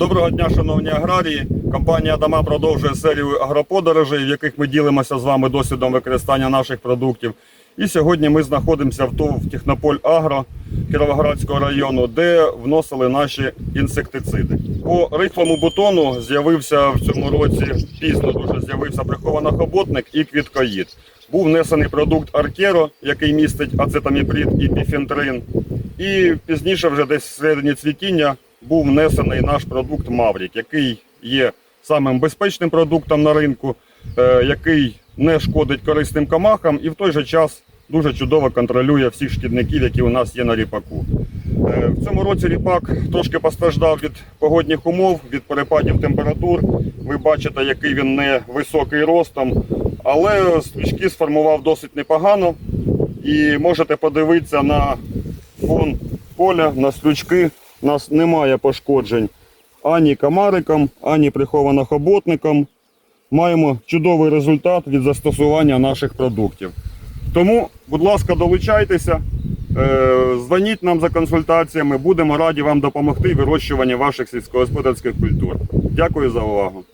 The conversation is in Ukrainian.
Доброго дня, шановні аграрії. Компанія Дома продовжує серію агроподорожей, в яких ми ділимося з вами досвідом використання наших продуктів. І сьогодні ми знаходимося в ТОВ Технополь Агро Кіровоградського району, де вносили наші інсектициди. По рихлому бутону з'явився в цьому році пізно дуже з'явився прихованохоботник і квіткоїд. Був внесений продукт Аркеро, який містить ацетаміприд і піфентрин. І пізніше, вже десь в середині цвітіння, був внесений наш продукт Маврік, який є самим безпечним продуктом на ринку, е, який не шкодить корисним комахам і в той же час дуже чудово контролює всіх шкідників, які у нас є на ріпаку. Е, В цьому році ріпак трошки постраждав від погодних умов, від перепадів температур. Ви бачите, який він не високий ростом, але стрічки сформував досить непогано. І можете подивитися на фон поля, на стрючки. У нас немає пошкоджень ані комарикам, ані прихованохоботникам. Маємо чудовий результат від застосування наших продуктів. Тому, будь ласка, долучайтеся, е, дзвоніть нам за консультаціями. Будемо раді вам допомогти вирощуванні ваших сільськогосподарських культур. Дякую за увагу.